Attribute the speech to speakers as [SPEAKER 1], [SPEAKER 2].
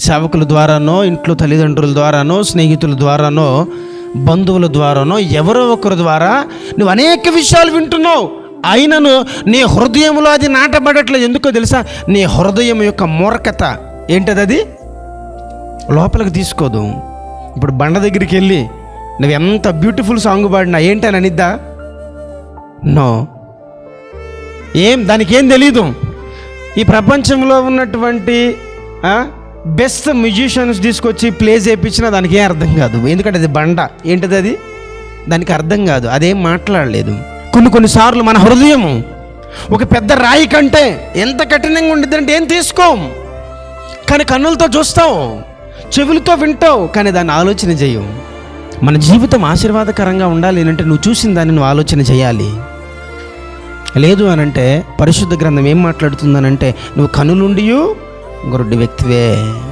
[SPEAKER 1] సేవకుల ద్వారానో ఇంట్లో తల్లిదండ్రుల ద్వారానో స్నేహితుల ద్వారానో బంధువుల ద్వారానో ఎవరో ఒకరి ద్వారా నువ్వు అనేక విషయాలు వింటున్నావు. అయినను నీ హృదయంలో అది నాటబడట్లేదు. ఎందుకో తెలుసా? నీ హృదయం యొక్క మూర్ఖత. ఏంటది అది? లోపలికి తీసుకోదు. ఇప్పుడు బండ దగ్గరికి వెళ్ళి నువ్వు ఎంత బ్యూటిఫుల్ సాంగ్ పాడినా? ఏంటని అనిద్దా? నో. ఏం? దానికి ఏం తెలీదు. ఈ ప్రపంచంలో ఉన్నటువంటి బెస్ట్ మ్యూజిషియన్స్ తీసుకొచ్చి ప్లే చేయించినా దానికి ఏం అర్థం కాదు. ఎందుకంటే అది బండ. ఏంటిది అది? దానికి అర్థం కాదు. అదేం మాట్లాడలేదు. కొన్ని కొన్నిసార్లు మన హృదయము ఒక పెద్ద రాయి కంటే ఎంత కఠినంగా ఉండిద్దంటే ఏం తీసుకోం? కానీ కన్నులతో చూస్తావు చెవులతో వింటావు కానీ దాన్ని ఆలోచన చేయవు మన జీవితం ఆశీర్వాదకరంగా ఉండాలి అంటే నువ్వు చూసిన దాన్ని నువ్వు ఆలోచన చేయాలి. లేదు అనంటే పరిశుద్ధ గ్రంథం ఏం మాట్లాడుతుందనంటే నువ్వు కనులుండియు ಗುರುಡಿ ವ್ಯಕ್ತಿವೇ